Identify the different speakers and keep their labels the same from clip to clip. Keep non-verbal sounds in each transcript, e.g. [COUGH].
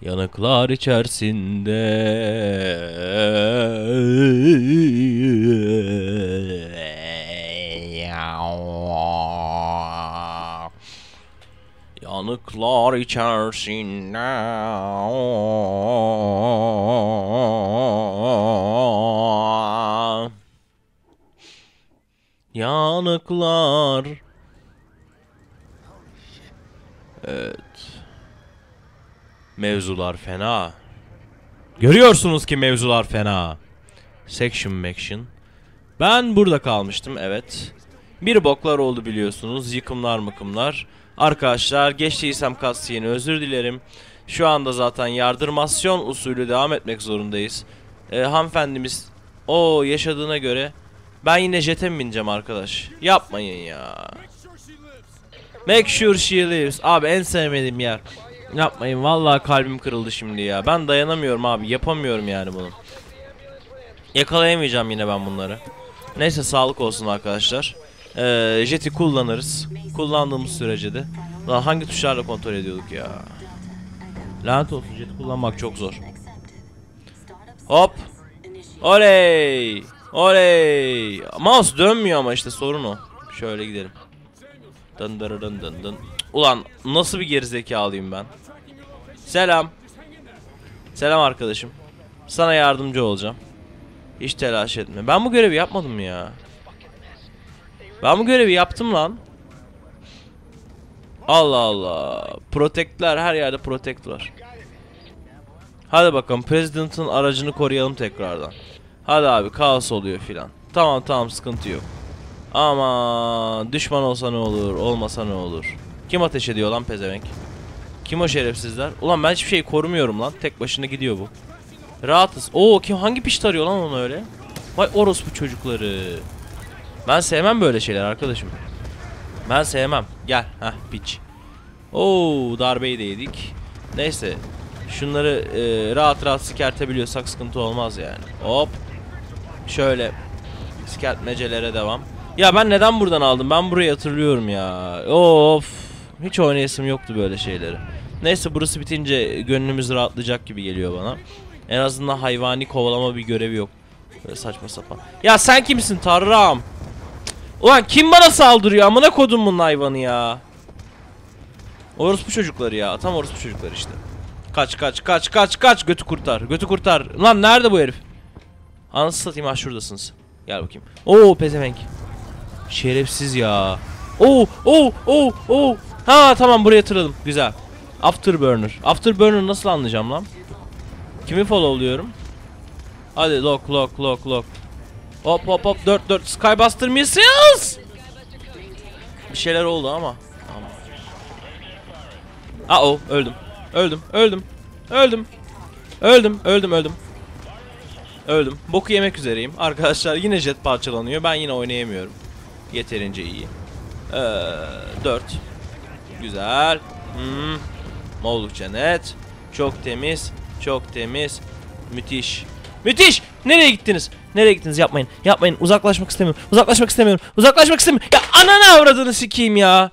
Speaker 1: Yanıklar içerisinde. Yanıklar içerisinde. Yanıklar. Evet Mevzular fena. Görüyorsunuz ki mevzular fena. Section Maction. Ben burada kalmıştım evet. Bir boklar oldu biliyorsunuz. Yıkımlar mıkımlar. Arkadaşlar geçtiysem cutscene'i özür dilerim. Şu anda zaten yardırmasyon usulü devam etmek zorundayız. Ee, hanımefendimiz o yaşadığına göre ben yine jete mi bineceğim arkadaş? Yapmayın ya. Make sure she lives. Abi en sevmediğim yer. Yapmayın vallahi kalbim kırıldı şimdi ya. Ben dayanamıyorum abi. Yapamıyorum yani bunu. Yakalayamayacağım yine ben bunları. Neyse sağlık olsun arkadaşlar. Ee, jet'i kullanırız. Kullandığımız sürece de. Lan hangi tuşlarla kontrol ediyorduk ya? Lanet olsun jet'i kullanmak çok zor. Hop. Oley. Oley. Mouse dönmüyor ama işte sorun o. Şöyle gidelim. Dın dın dın dın dın. Ulan nasıl bir gerizekalıyım ben. Selam. Selam arkadaşım. Sana yardımcı olacağım. Hiç telaş etme. Ben bu görevi yapmadım mı ya? Ben bu görevi yaptım lan. Allah Allah. Protectler her yerde protect var. Hadi bakalım President'ın aracını koruyalım tekrardan. Hadi abi kaos oluyor filan. Tamam tamam sıkıntı yok. Ama düşman olsa ne olur, olmasa ne olur. Kim ateş ediyor lan pezevenk? Kim o şerefsizler? Ulan ben hiçbir şey korumuyorum lan. Tek başına gidiyor bu. Rahatız. Oo kim hangi piş tarıyor lan onu öyle? Vay orospu çocukları. Ben sevmem böyle şeyler arkadaşım. Ben sevmem. Gel. Heh piç. Oo darbeyi de yedik. Neyse. Şunları e, rahat rahat sikertebiliyorsak sıkıntı olmaz yani. Hop. Şöyle. Sikertmecelere devam. Ya ben neden buradan aldım? Ben burayı hatırlıyorum ya. Of. Hiç oynayasım yoktu böyle şeyleri. Neyse burası bitince gönlümüz rahatlayacak gibi geliyor bana. En azından hayvani kovalama bir görevi yok. Böyle saçma sapan. Ya sen kimsin Tarram? Ulan kim bana saldırıyor? Amına kodum bunun hayvanı ya. Orospu çocukları ya. Tam orospu çocukları işte. Kaç kaç kaç kaç kaç götü kurtar. Götü kurtar. Lan nerede bu herif? Anasını satayım ha şuradasınız. Gel bakayım. Oo pezevenk. Şerefsiz ya. Oo oo oo oo. Ha tamam buraya yatıralım. Güzel. Afterburner. Afterburner nasıl anlayacağım lan? Kimi followluyorum? Hadi lock lock lock lock. Hop hop hop 4 4 Skybuster missiles. Bir şeyler oldu ama. Aa o öldüm. Öldüm öldüm. Öldüm. Öldüm öldüm öldüm. Öldüm. Boku yemek üzereyim. Arkadaşlar yine jet parçalanıyor. Ben yine oynayamıyorum. Yeterince iyi. Ee, 4. Güzel. Hmm. Oldukça net. Çok temiz. Çok temiz. Müthiş. Müthiş. Nereye gittiniz? Nereye gittiniz? Yapmayın. Yapmayın. Uzaklaşmak istemiyorum. Uzaklaşmak istemiyorum. Uzaklaşmak istemiyorum. Ya ananı avradını sikeyim ya.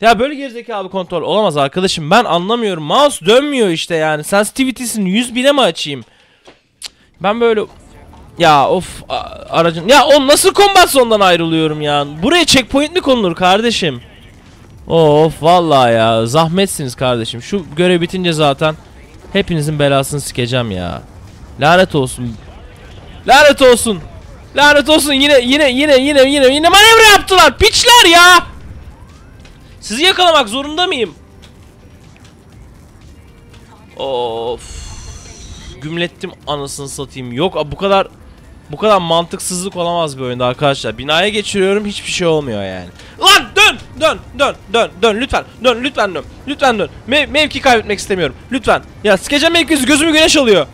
Speaker 1: Ya böyle gerizekalı kontrol olamaz arkadaşım. Ben anlamıyorum. Mouse dönmüyor işte yani. Sensitivity'sini 100 bine mi açayım? Ben böyle ya of aracın ya o nasıl combat zone'dan ayrılıyorum ya? Buraya checkpoint mi konulur kardeşim? Of vallahi ya zahmetsiniz kardeşim. Şu görev bitince zaten hepinizin belasını sikeceğim ya. Lanet olsun. Lanet olsun. Lanet olsun yine yine yine yine yine yine manevra yaptılar. Piçler ya. Sizi yakalamak zorunda mıyım? Of. Gümlettim anasını satayım. Yok bu kadar bu kadar mantıksızlık olamaz bir oyunda arkadaşlar. Binaya geçiriyorum hiçbir şey olmuyor yani. Lan dön dön dön dön dön lütfen dön lütfen dön lütfen dön. Mev mevki kaybetmek istemiyorum lütfen. Ya sikeceğim mevkisi gözümü güneş alıyor.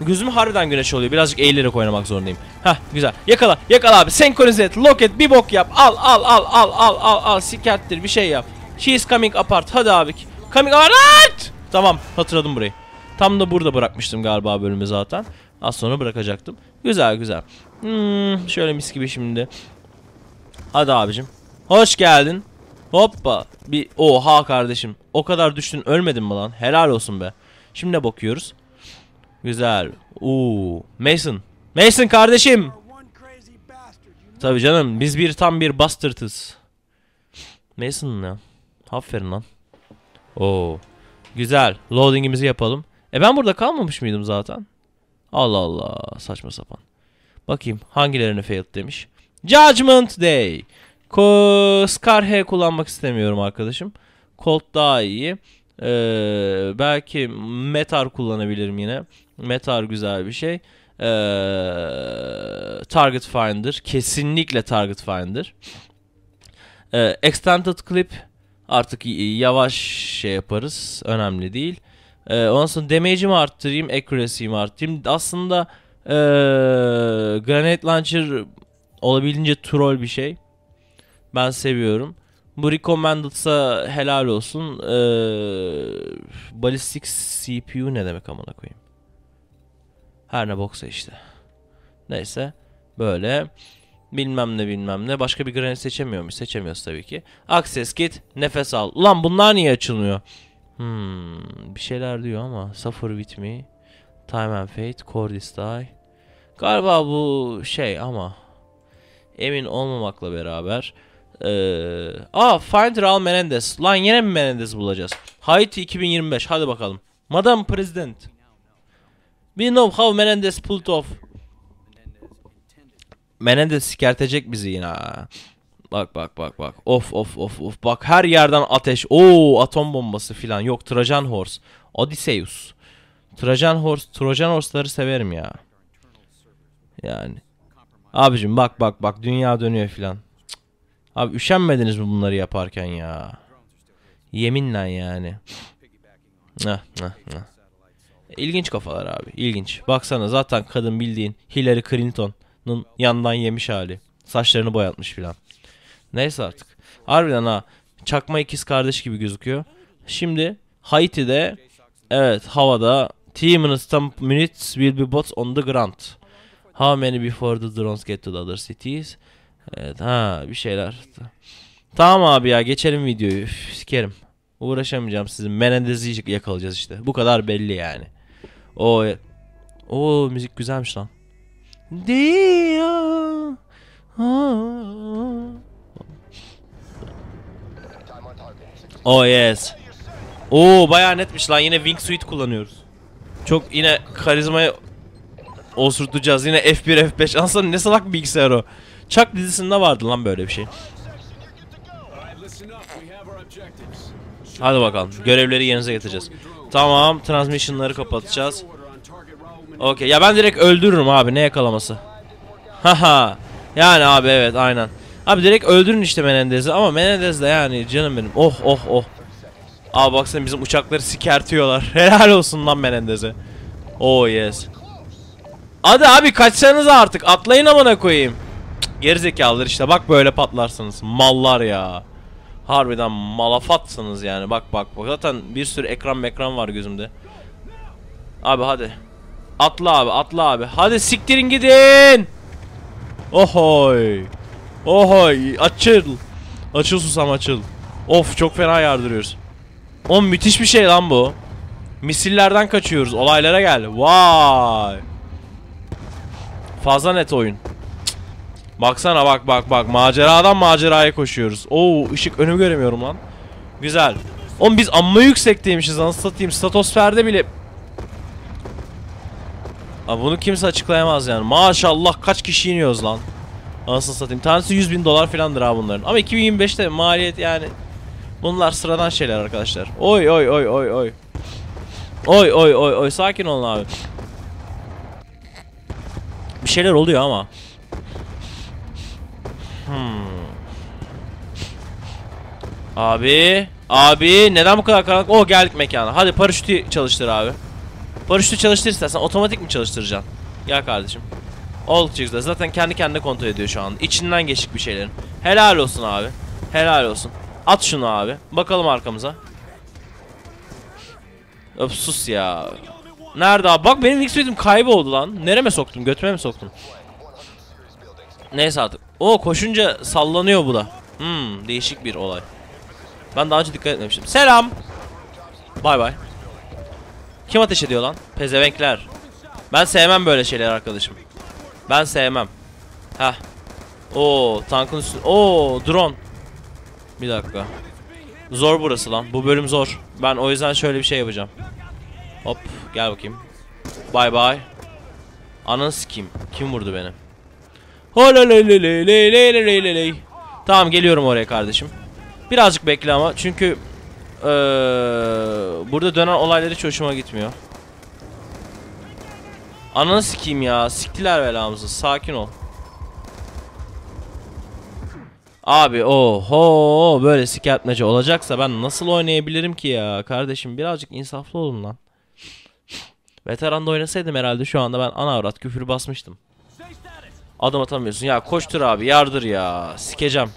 Speaker 1: Gözümü harbiden güneş oluyor. Birazcık eğilerek oynamak zorundayım. Hah güzel. Yakala. Yakala abi. Senkronize et. Lock et. Bir bok yap. Al al al al al al al. Sikerttir bir şey yap. She is coming apart. Hadi abi. Coming apart. Tamam. Hatırladım burayı. Tam da burada bırakmıştım galiba bölümü zaten. Az sonra bırakacaktım. Güzel güzel. Hmm, şöyle mis gibi şimdi. Hadi abicim. Hoş geldin. Hoppa. Bir oha kardeşim. O kadar düştün ölmedin mi lan? Helal olsun be. Şimdi ne bakıyoruz? Güzel. Oo, Mason. Mason kardeşim. Tabii canım biz bir tam bir bastırtız. Mason ne? Aferin lan. Oo. Güzel. Loading'imizi yapalım. E ben burada kalmamış mıydım zaten? Allah Allah. Saçma sapan. Bakayım hangilerini failed demiş. Judgment Day. Ko Scar H kullanmak istemiyorum arkadaşım. Colt daha iyi. Ee, belki Metar kullanabilirim yine. Metar güzel bir şey. Ee, Target Finder. Kesinlikle Target Finder. Ee, extended Clip. Artık yavaş şey yaparız. Önemli değil. Ee, ondan sonra damage'imi arttırayım. Accuracy'mi arttırayım. Aslında ee, Granite Launcher olabildiğince troll bir şey. Ben seviyorum. Bu recommended'sa helal olsun. Ee, ballistic CPU ne demek amına koyayım. Her ne boksa işte. Neyse. Böyle. Bilmem ne bilmem ne. Başka bir granit seçemiyor muyuz? Seçemiyoruz tabii ki. Access git. Nefes al. Ulan bunlar niye açılmıyor? Hmm, bir şeyler diyor ama. Suffer with me. Time and Fate. Cordis Die. Galiba bu şey ama. Emin olmamakla beraber. Ee, aa Find Raul Menendez. Lan yine mi Menendez bulacağız? Haiti 2025. Hadi bakalım. Madam President. We know how Menendez pulled off. Menendez sikertecek bizi yine. Bak bak bak bak. Of of of of. Bak her yerden ateş. Oo atom bombası filan. Yok Trojan Horse. Odysseus. Trojan Horse. Trojan Horse'ları severim ya. Yani. Abicim bak bak bak dünya dönüyor filan. Abi üşenmediniz mi bunları yaparken ya? Yeminle yani. Heh, heh, heh. İlginç kafalar abi. ilginç. Baksana zaten kadın bildiğin Hillary Clinton'ın yandan yemiş hali. Saçlarını boyatmış filan. Neyse artık. Harbiden ha. Çakma ikiz kardeş gibi gözüküyor. Şimdi Haiti'de evet havada T minutes 10 minutes will be bots on the ground. How many before the drones get to the other cities? Evet ha bir şeyler. Tamam abi ya geçelim videoyu. Üf, sikerim. Uğraşamayacağım sizin Menendez'i yakalayacağız işte. Bu kadar belli yani. O o müzik güzelmiş lan. Dia. Oh yes. Oo bayağı netmiş lan yine wingsuit kullanıyoruz. Çok yine karizmayı osurtacağız. Yine F1 F5. Aslında ne salak bir bilgisayar o. Chuck dizisinde vardı lan böyle bir şey. Hadi bakalım. Görevleri yerinize getireceğiz. Tamam. Transmission'ları kapatacağız. Okey. Ya ben direkt öldürürüm abi. Ne yakalaması? Haha. yani abi evet aynen. Abi direkt öldürün işte Menendez'i ama Menendez de yani canım benim. Oh oh oh. Abi baksana bizim uçakları sikertiyorlar. [LAUGHS] Helal olsun lan Menendez'e. Oh yes. Hadi abi kaçsanız artık. Atlayın amına koyayım. Cık, Gerizekalılar işte. Bak böyle patlarsınız. Mallar ya. Harbiden malafatsınız yani. Bak bak bak. Zaten bir sürü ekran ekran var gözümde. Abi hadi. Atla abi atla abi. Hadi siktirin gidin. Ohoy. Ohoy. Açıl. Açıl susam açıl. Of çok fena yardırıyoruz. Oğlum müthiş bir şey lan bu. Misillerden kaçıyoruz. Olaylara gel. Vay. Fazla net oyun. Baksana bak bak bak. Maceradan maceraya koşuyoruz. Oo ışık önümü göremiyorum lan. Güzel. Oğlum biz amma yüksekteymişiz anasını satayım. Statosferde bile... Abi bunu kimse açıklayamaz yani. Maşallah kaç kişi iniyoruz lan. Anasını satayım. Tanesi 100 bin dolar filandır ha bunların. Ama 2025'te maliyet yani... Bunlar sıradan şeyler arkadaşlar. Oy oy oy oy oy. Oy oy oy oy sakin olun abi. Bir şeyler oluyor ama. Hmm. Abi, abi neden bu kadar karanlık? Oh geldik mekana. Hadi paraşütü çalıştır abi. Paraşütü çalıştır istersen otomatik mi çalıştıracaksın? Gel kardeşim. Oldukça güzel. Zaten kendi kendine kontrol ediyor şu an. İçinden geçik bir şeylerin. Helal olsun abi. Helal olsun. At şunu abi. Bakalım arkamıza. Öp sus ya. Nerede abi? Bak benim ilk x kayboldu lan. Nereme soktum? Götüme mi soktum? Neyse artık. O koşunca sallanıyor bu da. Hmm, değişik bir olay. Ben daha önce dikkat etmemiştim. Selam. Bay bay. Kim ateş ediyor lan? Pezevenkler. Ben sevmem böyle şeyler arkadaşım. Ben sevmem. Heh. Oo tankın üstü. Oo drone. Bir dakika. Zor burası lan. Bu bölüm zor. Ben o yüzden şöyle bir şey yapacağım. Hop gel bakayım. Bay bay. Ananı sikeyim. Kim vurdu beni? Tamam geliyorum oraya kardeşim. Birazcık bekle çünkü burada dönen olayları hoşuma gitmiyor. Ananı sikeyim ya. Siktiler belamızı. Sakin ol. Abi oho böyle sikertmece olacaksa ben nasıl oynayabilirim ki ya kardeşim birazcık insaflı olun lan. Veteranda oynasaydım herhalde şu anda ben ana avrat küfür basmıştım. Adım atamıyorsun ya koştur abi yardır ya sikeceğim.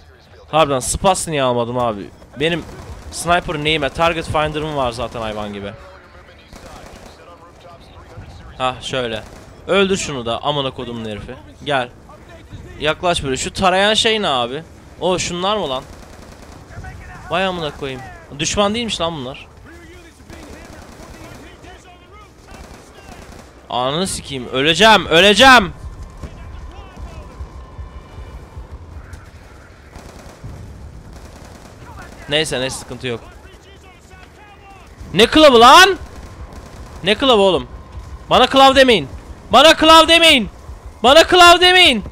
Speaker 1: Harbiden spas niye almadım abi. Benim sniper neyime target finder'ım var zaten hayvan gibi. Hah şöyle. Öldür şunu da amına kodumun herifi. Gel. Yaklaş böyle. Şu tarayan şey ne abi? O şunlar mı lan? Vay amına koyayım. Düşman değilmiş lan bunlar. Ananı sikeyim. Öleceğim. Öleceğim. Neyse neyse sıkıntı yok. Ne kılavı lan? Ne kılavı oğlum? Bana kılav demeyin. Bana kılav demeyin. Bana kılav demeyin.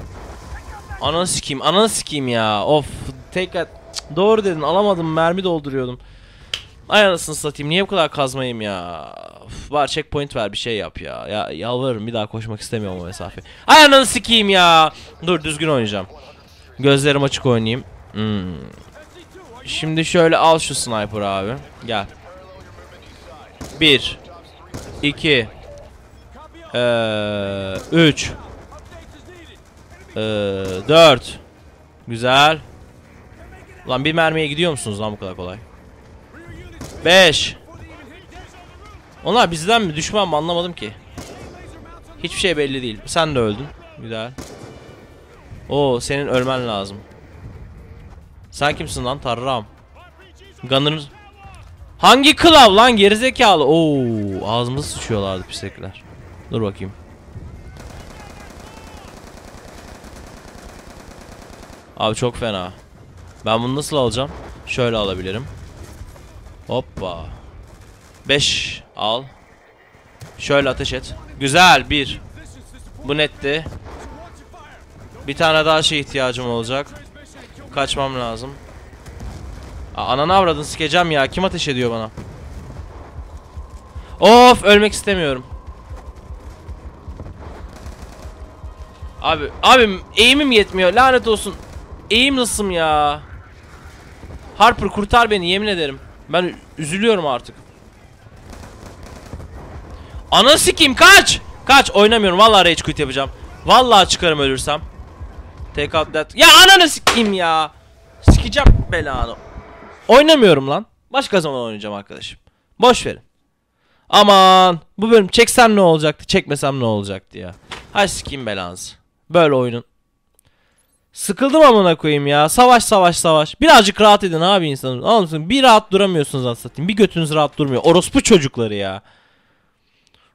Speaker 1: Ananı sikeyim, ananı sikeyim ya. Of, tekrar doğru dedin. Alamadım, mermi dolduruyordum. Ay anasını satayım. Niye bu kadar kazmayayım ya? Of, bari checkpoint ver bir şey yap ya. Ya yalvarırım bir daha koşmak istemiyorum o mesafe. Ay ananı sikeyim ya. Dur düzgün oynayacağım. Gözlerim açık oynayayım. Hmm. Şimdi şöyle al şu sniper abi. Gel. 1 2 3 4 Güzel. Lan bir mermiye gidiyor musunuz lan bu kadar kolay? 5 Onlar bizden mi düşman mı anlamadım ki. Hiçbir şey belli değil. Sen de öldün. Güzel. Oo senin ölmen lazım. Sen kimsin lan tarram? Gunner Hangi kılav lan gerizekalı? Oo ağzımıza sıçıyorlardı pislikler. Dur bakayım. Abi çok fena. Ben bunu nasıl alacağım? Şöyle alabilirim. Hoppa. 5 al. Şöyle ateş et. Güzel bir. Bu netti. Bir tane daha şey ihtiyacım olacak. Kaçmam lazım. Aa, ananı avradın sikeceğim ya. Kim ateş ediyor bana? Of ölmek istemiyorum. Abi abim eğimim yetmiyor. Lanet olsun. Eğim nasılım ya? Harper kurtar beni yemin ederim. Ben üzülüyorum artık. Ana sikeyim kaç! Kaç oynamıyorum vallahi rage quit yapacağım. Vallahi çıkarım ölürsem. Take out that. Ya ananı sikeyim ya. Sikeceğim belanı. Oynamıyorum lan. Başka zaman oynayacağım arkadaşım. Boş verin. Aman bu bölüm çeksem ne olacaktı çekmesem ne olacaktı ya. Hay sikeyim belanızı. Böyle oyunun. Sıkıldım amına koyayım ya. Savaş savaş savaş. Birazcık rahat edin abi insanın. Anladın mısın? Bir rahat duramıyorsunuz aslında satayım. Bir götünüz rahat durmuyor. Orospu çocukları ya.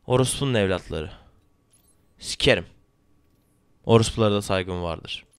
Speaker 1: Orospu'nun evlatları. Sikerim. Orospulara da saygım vardır.